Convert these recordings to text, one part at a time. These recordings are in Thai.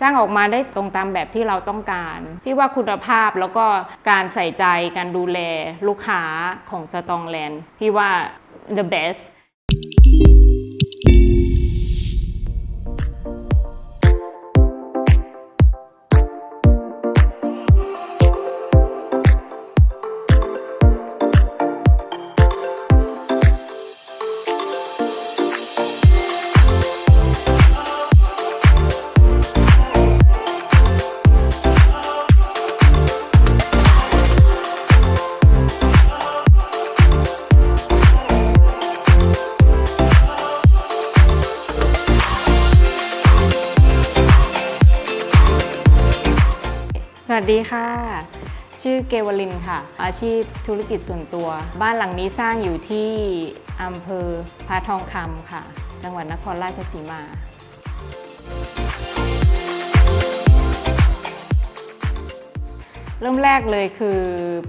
สร้างออกมาได้ตรงตามแบบที่เราต้องการ พี่ว่าคุณภาพแล้วก็การใส่ใจการดูแลลูกค้าของสตองแลนด์พี่ว่า the best วัสดีค่ะ ชื่อเกวลินค่ะ อาชีพธุรกิจส่วนตัว บ้านหลังนี้สร้างอยู่ที่อำเภอพระทองคำค่ะ จังหวัดนครราชสีมา เริ่มแรกเลยคือ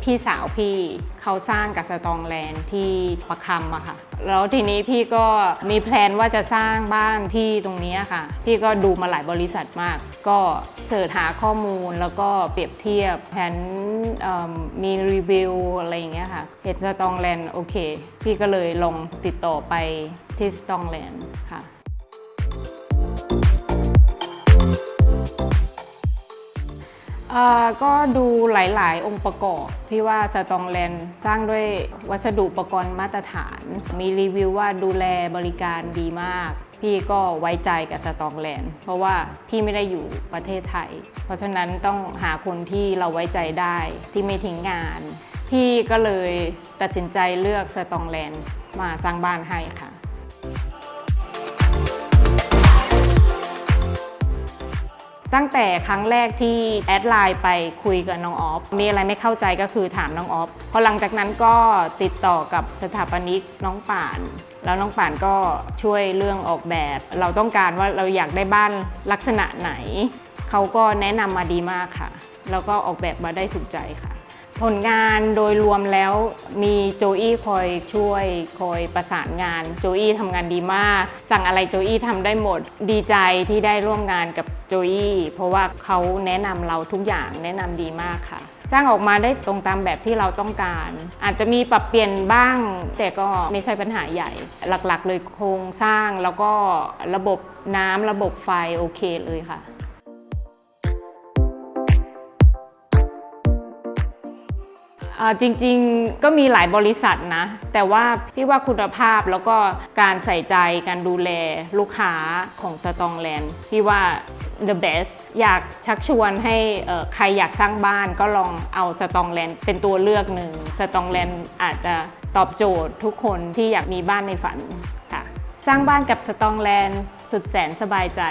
พี่สาวพี่เขาสร้างกับสตองแลนด์ที่ประคำอะค่ะ แล้วทีนี้พี่ก็มีแพลนว่าจะสร้างบ้านที่ตรงนี้ค่ะ พี่ก็ดูมาหลายบริษัทมาก ก็เสิร์ชหาข้อมูลแล้วก็เปรียบเทียบแผนมีรีวิวอะไรอย่างเงี้ยค่ะเห็นสตองแลนด์โอเค พี่ก็เลยลงติดต่อไปที่สตองแลนด์ค่ะ ก็ดูหลาย ๆ องค์ประกอบ พี่ว่าสตองแลนด์สร้างด้วยวัสดุอุปกรณ์มาตรฐาน มีรีวิวว่าดูแลบริการดีมาก พี่ก็ไว้ใจกับสตองแลนด์ เพราะว่าพี่ไม่ได้อยู่ประเทศไทย เพราะฉะนั้นต้องหาคนที่เราไว้ใจได้ที่ไม่ทิ้งงาน พี่ก็เลยตัดสินใจเลือกสตองแลนด์มาสร้างบ้านให้ค่ะ ตั้งแต่ครั้งแรกที่แอดไลน์ไปคุยกับน้องออฟ มีอะไรไม่เข้าใจก็คือถามน้องออฟ พอหลังจากนั้นก็ติดต่อกับสถาปนิกน้องป่าน แล้วน้องป่านก็ช่วยเรื่องออกแบบ เราต้องการว่าเราอยากได้บ้านลักษณะไหน เขาก็แนะนำมาดีมากค่ะ แล้วก็ออกแบบมาได้ถูกใจค่ะ ผลงานโดยรวมแล้วมีโจอี้คอยช่วยคอยประสานงาน โจอี้ทำงานดีมาก สั่งอะไรโจอี้ทำได้หมด ดีใจที่ได้ร่วมงานกับโจอี้เพราะว่าเขาแนะนำเราทุกอย่างแนะนำดีมากค่ะ สร้างออกมาได้ตรงตามแบบที่เราต้องการ อาจจะมีปรับเปลี่ยนบ้าง แต่ก็ไม่ใช่ปัญหาใหญ่ หลักๆ เลยโครงสร้างแล้วก็ระบบน้ำระบบไฟโอเคเลยค่ะ จริงๆก็มีหลายบริษัทนะ แต่ว่าพี่ว่าคุณภาพแล้วก็การใส่ใจการดูแลลูกค้าของสตองแลนด์พี่ว่า the best อยากชักชวนให้ใครอยากสร้างบ้านก็ลองเอาสตองแลนด์เป็นตัวเลือกหนึ่งสตองแลนด์อาจจะตอบโจทย์ทุกคนที่อยากมีบ้านในฝันค่ะ สร้างบ้านกับสตองแลนด์สุดแสนสบายใจ